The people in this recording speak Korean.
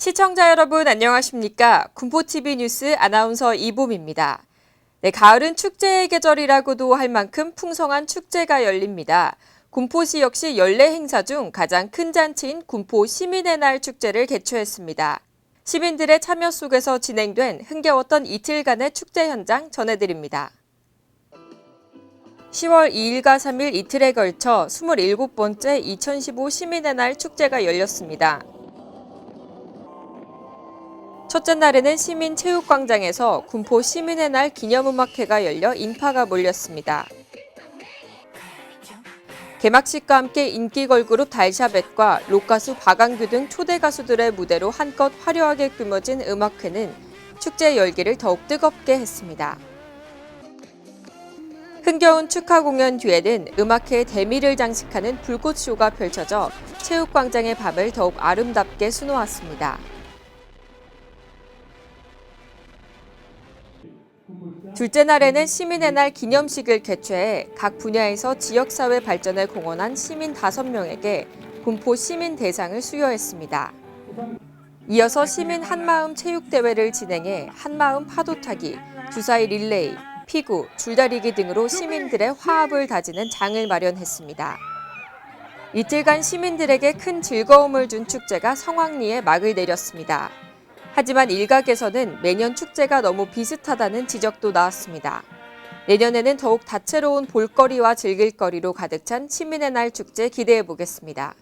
시청자 여러분 안녕하십니까? 군포TV 뉴스 아나운서 이봄입니다. 네, 가을은 축제의 계절이라고도 할 만큼 풍성한 축제가 열립니다. 군포시 역시 연례 행사 중 가장 큰 잔치인 군포 시민의 날 축제를 개최했습니다. 시민들의 참여 속에서 진행된 흥겨웠던 이틀간의 축제 현장 전해드립니다. 10월 2일과 3일 이틀에 걸쳐 27번째 2015 시민의 날 축제가 열렸습니다. 첫째 날에는 시민체육광장에서 군포 시민의 날 기념음악회가 열려 인파가 몰렸습니다. 개막식과 함께 인기 걸그룹 달샤벳과 록가수 박완규 등 초대 가수들의 무대로 한껏 화려하게 꾸며진 음악회는 축제 열기를 더욱 뜨겁게 했습니다. 흥겨운 축하 공연 뒤에는 음악회의 대미를 장식하는 불꽃쇼가 펼쳐져 체육광장의 밤을 더욱 아름답게 수놓았습니다. 둘째 날에는 시민의 날 기념식을 개최해 각 분야에서 지역사회 발전에 공헌한 시민 5명에게 군포 시민 대상을 수여했습니다. 이어서 시민 한마음 체육대회를 진행해 한마음 파도타기, 주사위 릴레이, 피구, 줄다리기 등으로 시민들의 화합을 다지는 장을 마련했습니다. 이틀간 시민들에게 큰 즐거움을 준 축제가 성황리에 막을 내렸습니다. 하지만 일각에서는 매년 축제가 너무 비슷하다는 지적도 나왔습니다. 내년에는 더욱 다채로운 볼거리와 즐길거리로 가득 찬 시민의 날 축제 기대해 보겠습니다.